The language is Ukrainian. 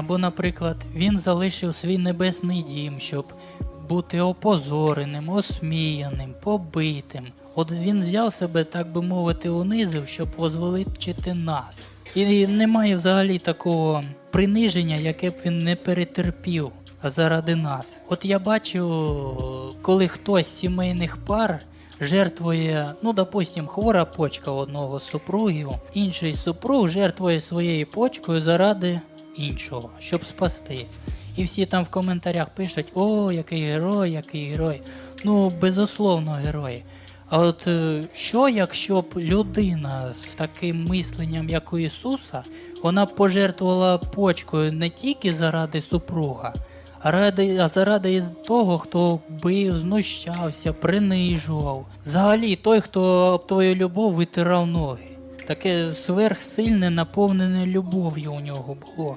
Або, наприклад, він залишив свій небесний дім, щоб бути опозореним, осміяним, побитим. От він взяв себе, так би мовити, унизив, щоб возвеличити нас. І немає взагалі такого приниження, яке б він не перетерпів заради нас. От я бачу, коли хтось з сімейних пар жертвує, ну, допустим, хвора почка одного з супругів, інший супруг жертвує своєю почкою заради іншого, щоб спасти. І всі там в коментарях пишуть: о, який герой, який герой. Ну, безусловно, герой. А от е, що, якщо б людина з таким мисленням, як у Ісуса, вона б пожертвувала почкою не тільки заради супруга, а, ради, а заради того, хто бив, знущався, принижував. Взагалі той, хто об твою любов витирав ноги. Таке сверхсильне, наповнене любов'ю у нього було.